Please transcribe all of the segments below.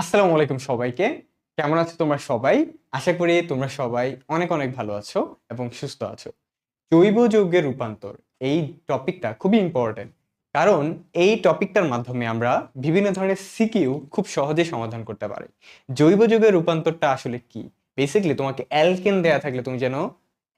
আসসালামু আলাইকুম সবাইকে। কেমন আছো তোমরা সবাই? আশা করি তোমরা সবাই অনেক অনেক ভালো আছো এবং সুস্থ আছো। জৈব যৌগের রূপান্তর, এই টপিকটা খুবই ইম্পর্টেন্ট কারণ এই টপিকটার মাধ্যমে আমরা বিভিন্ন ধরনের সিকিউ খুব সহজে সমাধান করতে পারি। জৈব যৌগের রূপান্তরটা আসলে কি? বেসিক্যালি তোমাকে অ্যালকেন দেয়া থাকলে তুমি যেন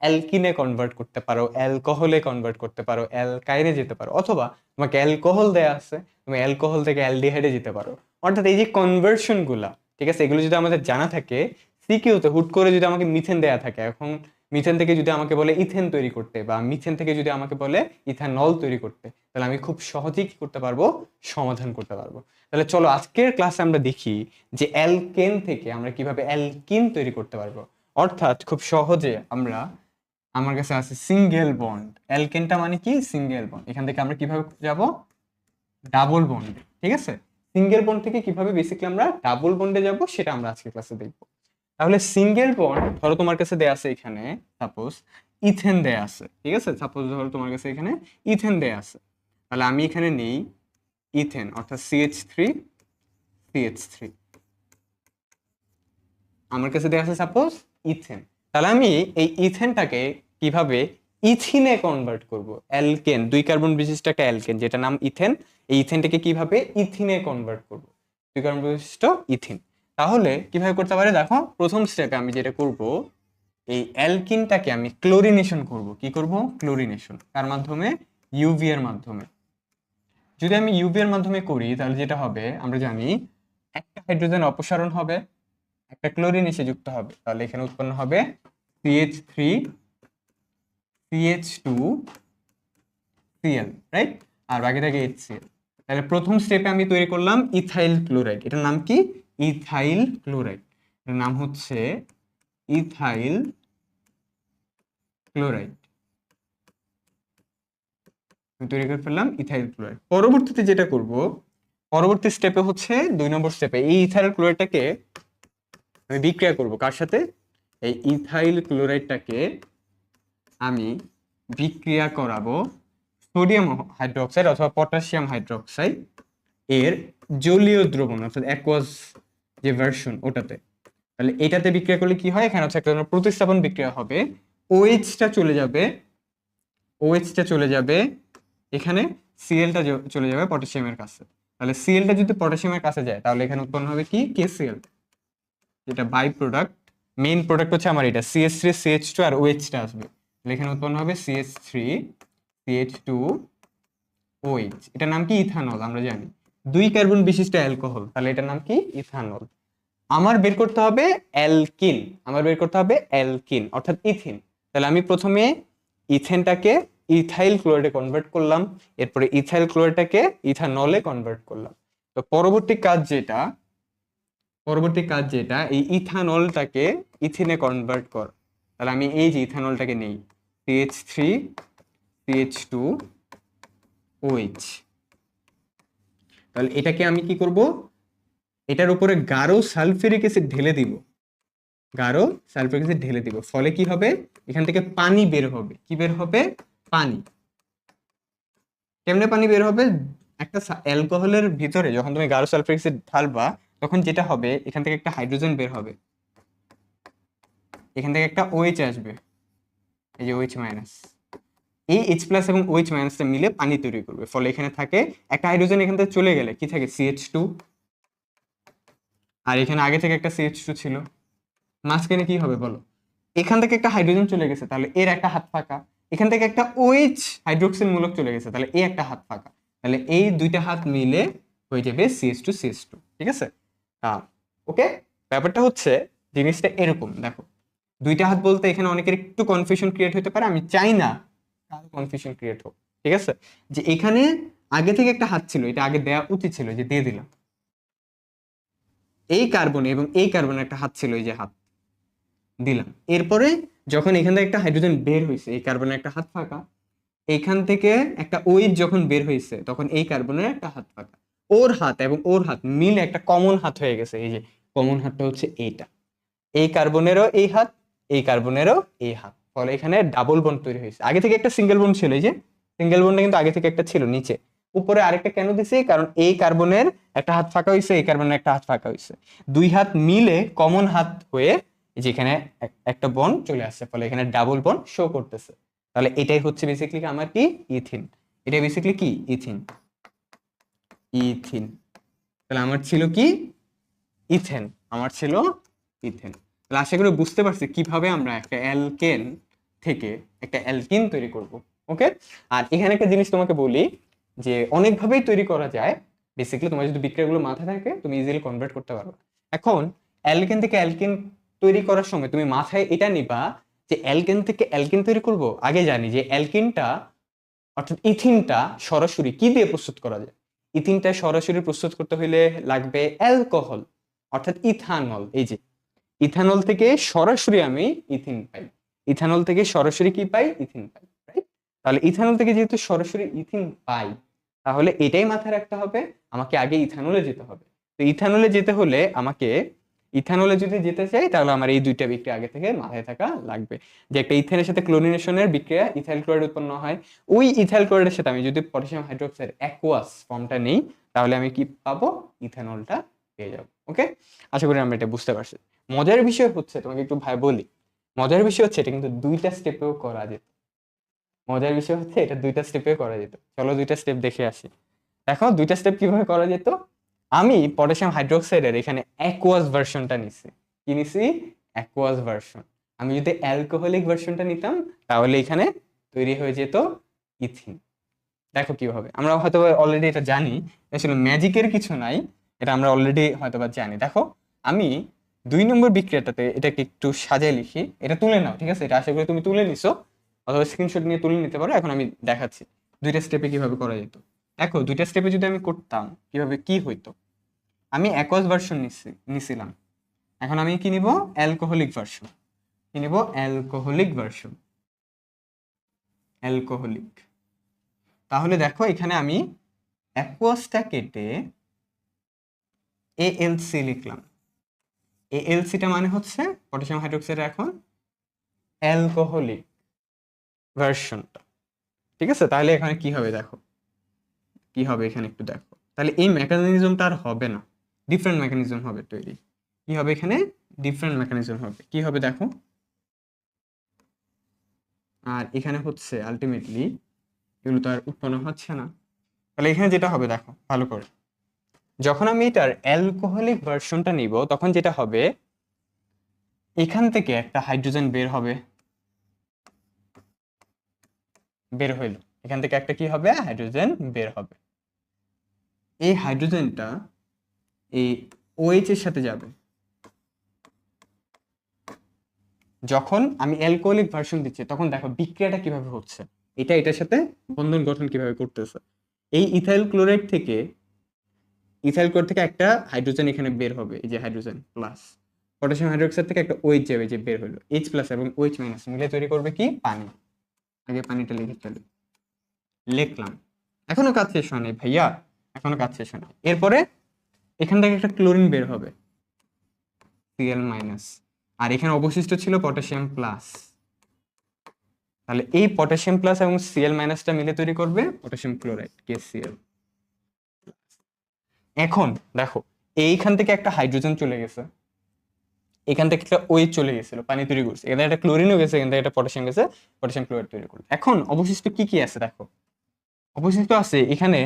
অ্যালকিনে কনভার্ট করতে পারো অ্যালকোহলে কনভার্ট করতে পারো অ্যালকাইনে যেতে পারো, অথবা তোমাকে অ্যালকোহল দেয়া আছে, তুমি অ্যালকোহল থেকে অ্যালডিহাইডে যেতে পারো। অর্থাৎ এই যে কনভার্সনগুলা, ঠিক আছে, এগুলো যদি আমাদের জানা থাকে সিকিউতে হুট করে যদি আমাকে মিথেন দেয়া থাকে, এখন মিথেন থেকে যদি আমাকে বলে ইথেন তৈরি করতে বা মিথেন থেকে যদি আমাকে বলে ইথানল তৈরি করতে, তাহলে আমি খুব সহজেই কি করতে পারব? সমাধান করতে পারব। তাহলে চলো আজকের ক্লাসে আমরা দেখি যে অ্যালকেন থেকে আমরা কীভাবে অ্যালকিন তৈরি করতে পারব। অর্থাৎ খুব সহজে আমরা, আমার কাছে আছে সিঙ্গেল বন্ড অ্যালকেনটা মানে কি? সিঙ্গেল বন্ড এখান থেকে আমরা কীভাবে যাব? ডাবল বন্ড ঠিক আছে? সিঙ্গেল বন্ড থেকে কীভাবে বেসিক্যালি আমরা ডাবল বন্ডে যাব, সেটা আমরা আজকে ক্লাসে দেখব। তাহলে সিঙ্গেল বন্ড ধরো তোমার কাছে দেয়া আছে এখানে সাপোজ ইথেন দেয়া আছে, ঠিক আছে? সাপোজ ধরো তোমার কাছে এখানে ইথেন দেয়া আছে। তাহলে আমি এখানে নেই ইথেন অর্থাৎ সিএইচ থ্রি সিএইচ থ্রি আমার কাছে দেয়া আছে সাপোজ ইথেন তাহলে আমি এই ইথেনটাকে কীভাবে ইথিনে কনভার্ট করব, অ্যালকেন, দুই কার্বন বিশিষ্ট একটা অ্যালকেন যেটা নাম ইথেন। এই ইথেনটাকে কীভাবে? ইথিনে কনভার্ট করব। দুই কার্বন বিশিষ্ট ইথিন। তাহলে কীভাবে করতে পারে? দেখো, প্রথম স্টেপে আমি যেটা করব, এই অ্যালকিনটাকে আমি ক্লোরিনেশন করব। কি করব? ক্লোরিনেশন কার মাধ্যমে ইউভি এর মাধ্যমে। যদি আমি ইউভি এর মাধ্যমে করি, তাহলে যেটা হবে? আমরা জানি একটা হাইড্রোজেন অপসারণ হবে, একটা ক্লোরিন এসে যুক্ত হবে। তাহলে এখানে উৎপন্ন হবে CH three CH two CL right আর বাকি থাকে এইচ তাহলে প্রথম স্টেপে আমি তৈরি করলাম ইথাইল ক্লোরাইড এটার নাম কি? ইথাইল ক্লোরাইড এটার নাম হচ্ছে ইথাইল ক্লোরাইড তৈরি করে ফেললাম ইথাইল ক্লোরাইড পরবর্তীতে যেটা করব, পরবর্তী স্টেপে হচ্ছে দুই নম্বর স্টেপে এই ইথাইল ক্লোরাইডটাকে আমি বিক্রিয়া করব কার সাথে? এই ইথাইল ক্লোরাইডটাকে আমি বিক্রিয়া করাবো সোডিয়াম হাইড্রোক্সাইড অথবা পটাশিয়াম হাইড্রোক্সাইড এর জলীয় দ্রবণ, অর্থাৎ অ্যাকোয়াস যে ভার্সন ওটাতে। তাহলে এটাতে বিক্রিয়া করলে কি হয়? এখানে হচ্ছে একটা প্রতিস্থাপন বিক্রিয়া হবে। ওএইচটা চলে যাবে ওএইচটা চলে যাবে, এখানে সিএলটা চলে যাবে পটাশিয়ামের কাছে। তাহলে সিএলটা যদি পটাশিয়ামের কাছে যায়, তাহলে এখানে উৎপন্ন হবে কি? কেসিএল যেটা বাই প্রোডাক্ট মেইন প্রোডাক্ট হচ্ছে আমার এটা। সিএস থ্রি সিএইচ টু আর ওএইচটা আসবে। এখানে উৎপন্ন হবে CS three CH two OH এটার নাম কি? ইথানল, আমরা জানি। দুই কার্বন বিশিষ্ট অ্যালকোহল, তাহলে এটার নাম কি? ইথানল। আমার বের করতে হবে অ্যালকিন, আমার বের করতে হবে অ্যালকিন, অর্থাৎ ইথিন। তাহলে আমি প্রথমে ইথেনটাকে ইথাইল ক্লোরাইডে কনভার্ট করলাম, এরপরে ইথাইল ক্লোরাইডটাকে ইথানলে কনভার্ট করলাম। তো পরবর্তী কাজ যেটা, পরবর্তী কাজ যেটা, এই ইথানলটাকে ইথিনে কনভার্ট কর। তাহলে আমি এই যে ইথানলটাকে নেই CH three CH two OH তাহলে এটাকে আমি কি করব? এটার উপরে গাঢ় সালফিউরিক অ্যাসিড ঢেলে দিব। গাঢ় সালফিউরিক অ্যাসিড ঢেলে দিব। ফলে কি হবে? এখান থেকে পানি বের হবে। কি বের হবে? পানি। কেমনে পানি বের হবে? একটা অ্যালকোহলের ভিতরে যখন তুমি গাঢ় সালফিউরিক অ্যাসিড ঢালবা, তখন যেটা হবে, এখান থেকে একটা হাইড্রোজেন বের হবে। এখান থেকে একটা ওএইচ আসবে। এই যে ওএইচ মাইনাস এই এইচ প্লাস এবং ওএইচ মাইনাসটা মিলে পানি তৈরি করবে। ফলে এখানে থাকে একটা হাইড্রোজেন এখান থেকে চলে গেলে কি থাকে? সিএইচ টু আর এখানে আগে থেকে একটা সিএইচ টু ছিল। মাঝখানে কি হবে বলো? এখান থেকে একটা হাইড্রোজেন চলে গেছে, তাহলে এর একটা হাত ফাঁকা। এখান থেকে একটা ওএইচ হাইড্রোক্সিল মূলক চলে গেছে, তাহলে এই একটা হাত ফাঁকা। তাহলে এই দুইটা হাত মিলে হয়ে যাবে সিএস টু সিএস টু ঠিক আছে? ওকে ব্যাপারটা হচ্ছে জিনিসটা এরকম, দেখো। দুইটা হাত বলতে এখানে অনেকের একটু কনফিউশন ক্রিয়েট হতে পারে, আমি চাই না কারও কনফিউশন ক্রিয়েট হোক, ঠিক আছে? যে এখানে আগে থেকে একটা হাত ছিল, এটা আগে দেওয়া উচিত ছিল যে দিয়ে দিলাম। এই কার্বনে এবং এই কার্বনে একটা হাত ছিল, এই যে হাত দিলাম। এরপরে যখন এখান থেকে একটা হাইড্রোজেন বের হয়েছে, এই কার্বনে একটা হাত ফাঁকা। এখান থেকে একটা ওইট যখন বের হয়েছে, তখন এই কার্বনের একটা হাত ফাঁকা। ওর হাত এবং ওর হাত মিলে একটা কমন হাত হয়ে গেছে, এই যে কমন হাতটা হচ্ছে এইটা। এই কার্বনেরও এই হাত এই কার্বনেরও এই হাত। ফলে এখানে ডাবল বন্ড তৈরি হয়েছে। আগে থেকে একটা সিঙ্গেল বন্ড ছিল, এই যে সিঙ্গেল বন্ডে কিন্তু আগে থেকে একটা ছিল, নিচে। উপরে আরেকটা কেন দিছি? কারণ এই কার্বনের একটা হাত ফাঁকা হয়েছে, এই কার্বনের একটা হাত ফাঁকা হয়েছে। দুই হাত মিলে কমন হাত হয়ে যেখানে একটা বন চলে আসছে, ফলে এখানে ডাবল বন শো করতেছে। তাহলে এটাই হচ্ছে বেসিক্যালি আমার কি? ইথিন এটা বেসিক্যালি কি? ইথিন ইথিন তাহলে আমার ছিল কি? ইথেন আমার ছিল ইথেন আশা করি বুঝতে পারছি কীভাবে আমরা একটা অ্যালকেন থেকে একটা অ্যালকিন তৈরি করব ওকে আর এখানে একটা জিনিস তোমাকে বলি যে অনেকভাবেই তৈরি করা যায়। বেসিক্যালি তোমার যদি বিক্রিয়াগুলো মাথা থাকে, তুমি ইজিলি কনভার্ট করতে পারবে এখন, অ্যালকেন থেকে অ্যালকিন তৈরি করার সময় তুমি মাথায় এটা নিবা যে অ্যালকেন থেকে অ্যালকিন তৈরি করব। আগে জানি যে অ্যালকিনটা, অর্থাৎ ইথিনটা সরাসরি কি দিয়ে প্রস্তুত করা যায়? ইথিনটা সরাসরি প্রস্তুত করতে হলে লাগবে অ্যালকোহল, অর্থাৎ ইথানল, এই যে ইথানল থেকে সরাসরি আমি ইথিন পাই। ইথানল থেকে সরাসরি কি পাই? ইথিন পাই তাহলে ইথানল থেকে যেহেতু সরাসরি ইথিন পাই, তাহলে এটাই মাথায় রাখতে হবে, আমাকে আগে ইথানলে যেতে হবে। তো ইথানলে যেতে হলে আমাকে ইথানলে যদি যেতে চাই, তাহলে আমার এই দুইটা বিক্রিয়া আগে থেকে মাথায় থাকা লাগবে। যে একটা ইথেনের সাথে ক্লোরিনেশনের বিক্রিয়া ইথাইল ক্লোরাইড উৎপন্ন হয়, ওই ইথাইল ক্লোরাইডের সাথে আমি যদি পটাশিয়াম হাইড্রোক্সাইড অ্যাকোয়াস ফর্মটা নেই, তাহলে আমি কি পাবো? ইথানলটা পেয়ে যাব ওকে আশা করি আমরা এটা বুঝতে পারছি। মজার বিষয় হচ্ছে, তোমাকে একটু ভাই বলি, মজার বিষয় হচ্ছে এটা কিন্তু দুইটা স্টেপেও করা যেত। মজার বিষয় হচ্ছে এটা দুইটা স্টেপেও করা যেত। চলো দুইটা স্টেপ দেখে আসি। দেখো, দুইটা স্টেপ কীভাবে করা যেত? আমি পটাশিয়াম হাইড্রোক্সাইডের এখানে অ্যাকোয়াস ভার্সনটা নিছি। কি নিছি? অ্যাকোয়াস ভার্সন আমি যদি অ্যালকোহলিক ভার্সনটা নিতাম, তাহলে এখানে তৈরি হয়ে যেত ইথিন দেখো কীভাবে। আমরা হয়তো অলরেডি এটা জানি আসলে ম্যাজিকের কিছু নাই, এটা আমরা অলরেডি হয়তো জানি। দেখো, আমি দুই নম্বর বিক্রিয়াটাতে এটাকে একটু সাজিয়ে লিখি। এটা তুলে নাও, ঠিক আছে? এটা আশা করি তুমি তুলে নিছো। অথবা স্ক্রিনশট নিয়ে তুলে নিতে পারো। এখন আমি দেখাচ্ছি দুইটা স্টেপে কীভাবে করা যেত। দেখো, দুইটা স্টেপে যদি আমি করতাম, কীভাবে কি হইতো? আমি অ্যাকোয়াস ভার্সন নিচ্ছি নিছিলাম। এখন আমি কি নিব? অ্যালকোহলিক ভার্সন কি নিব? অ্যালকোহলিক ভার্সন অ্যালকোহলিক তাহলে দেখো, এখানে আমি অ্যাকোয়াসটা কেটে এএলসি লিখলাম। এএলসিটা মানে হচ্ছে পটাশিয়াম হাইড্রোক্সাইড এখন অ্যালকোহলিক ভার্সনটা ঠিক আছে? তাহলে এখানে কি হবে দেখো? কি হবে এখানে একটু দেখো। তাহলে এই মেকানিজমটা আর হবে না। ডিফারেন্ট মেকানিজম হবে তৈরি। কি হবে এখানে? ডিফারেন্ট মেকানিজম হবে। কি হবে দেখো? আর এখানে হচ্ছে আলটিমেটলি এগুলো তো আর উৎপন্ন হচ্ছে না। তাহলে এখানে যেটা হবে দেখো? ভালো করে। যখন আমি এটার অ্যালকোহলিক ভার্সনটা নিব, তখন যেটা হবে, এখান থেকে একটা হাইড্রোজেন বের হবে। বের হইল। এখান থেকে একটা কি হবে? হাইড্রোজেন বের হবে। এই হাইড্রোজেনটা এই ওএইচ এর সাথে যাবে। যখন আমি অ্যালকোহলিক ভার্সন দিচ্ছি, তখন দেখো বিক্রিয়াটা কীভাবে হচ্ছে? এটা এটার সাথে বন্ধন গঠন কীভাবে করতেছে? এই ইথাইল ক্লোরাইড থেকে ইথাইল ক্লোরাইড থেকে একটা হাইড্রোজেন এখানে বের হবে, এই যে হাইড্রোজেন প্লাস পটাশিয়াম হাইড্রোক্সাইড থেকে একটা ওইচ যাবে যে বের হলো এইচ প্লাস এবং ওইচ মাইনাস মিলে তৈরি করবে কি? পানি। আগে পানিটা লিখে চলো লিখলাম। এখনও কাজ শেষ হয় ভাইয়া, এখনও কাজ শেষ হয় এরপরে এখান থেকে একটা ক্লোরিন বের হবে সিএল মাইনাস আর এখানে অবশিষ্ট ছিল পটাশিয়াম প্লাস তাহলে এই পটাশিয়াম প্লাস এবং সিএল মাইনাসটা মিলে তৈরি করবে পটাশিয়াম ক্লোরাইড কেসিএল এখন দেখো, এইখান থেকে একটা হাইড্রোজেন চলে গেছে। এখান থেকে একটা ওই চলে গেছিল, পানি তৈরি করছে। এখানে একটা ক্লোরিনও গেছে, এখান থেকে একটা পটাশিয়াম গেছে পটাশিয়াম ক্লোরাইড তৈরি করল। এখন অবশিষ্ট কি কি আছে দেখো? অবশিষ্ট আছে এখানে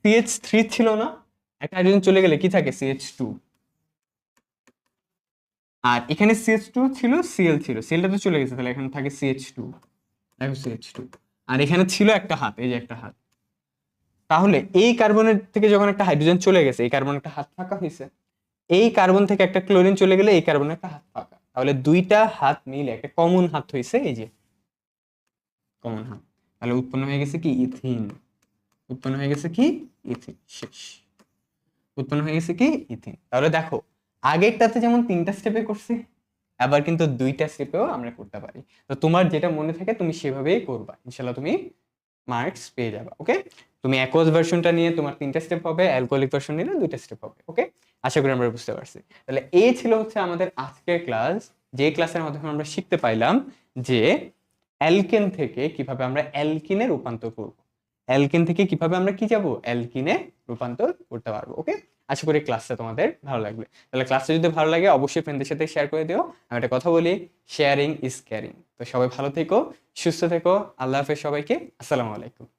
সিএইচ থ্রি ছিল না, একটা হাইড্রোজেন চলে গেলে কি থাকে? সিএইচ টু আর এখানে সিএইচ টু ছিল সিএল ছিল। সিএলটা তো চলে গেছে, তাহলে এখানে থাকে সিএইচ টু দেখো সিএইচ টু আর এখানে ছিল একটা হাত, এই যে একটা হাত। তাহলে এই কার্বনের থেকে যখন একটা হাইড্রোজেন চলে গেছে, এই কার্বন একটা হাত ফাঁকা হয়েছে, এই কার্বন থেকে একটা ক্লোরিন চলে গেলে এই কার্বনের একটা হাত ফাঁকা। তাহলে দুইটা হাত মিলে একটা কমন হাত হয়েছে, এই যে কমন হাত। তাহলে উৎপন্ন হয়ে গেছে কি? ইথিন উৎপন্ন হয়ে গেছে কি? ইথিন শেষ। উৎপন্ন হয়ে গেছে কি? ইথিন তাহলে দেখো, আগেরটাতে যেমন তিনটা স্টেপে করছি, আবার কিন্তু দুইটা স্টেপেও আমরা করতে পারি। তো তোমার যেটা মনে থাকে তুমি সেভাবেই করবা। ইনশাল্লাহ তুমি মার্কস পেয়ে যাবে ওকে তুমি অ্যাকোয়াস ভার্সনটা নিয়ে তোমার তিনটা স্টেপ হবে অ্যালকোহলিক ভার্সন নিলে দুইটা স্টেপ হবে ওকে আশা করি আমরা বুঝতে পারছি। তাহলে এই ছিল হচ্ছে আমাদের আজকের ক্লাস যে ক্লাসের মাধ্যমে আমরা শিখতে পাইলাম যে অ্যালকেন থেকে কীভাবে আমরা অ্যালকিনে রূপান্তর করব। অ্যালকেন থেকে কীভাবে আমরা কি যাব? অ্যালকিনে রূপান্তর করতে পারব ওকে আশা করি ক্লাসটা তোমাদের ভালো লাগবে। তাহলে ক্লাসটা যদি ভালো লাগে, অবশ্যই ফ্রেন্ডদের সাথে শেয়ার করে দিও। আমি একটা কথা বলি শেয়ারিং ইজ ক্যারিং তো সবাই ভালো থেকো, সুস্থ থেকো। আল্লাহ হাফেজ সবাইকে। আসসালামু আলাইকুম।